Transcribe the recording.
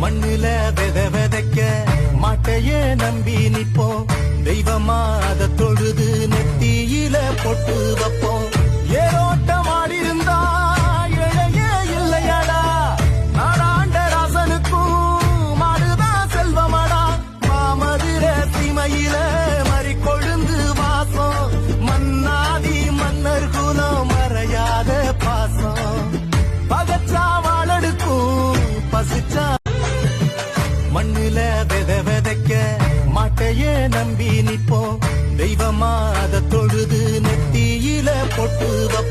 மண்ணுல வித விதைக்க மாட்டையே நம்பி நிப்போம் தெய்வமா அத தொழுது நெத்தியில பொட்டு வைப்போம் ஏரோட்டம் ஆடிருந்தா இழையே இல்லையடா. நாடாண்ட ராசனுக்கும் மாடுதான் செல்வமடா. மாமதுர சீமையில மறி கொழுந்து வாசம். மன்னாதி மன்னர் குலம் மறையாத பாசம். பகச்சா வாழடுக்கும் பசிச்சா மண்ணுல வித விதைக்க மாட்டையே நம்பி நிற்போம். தெய்வமா அத தொழுது நெத்தியில பொட்டு வைப்போம்.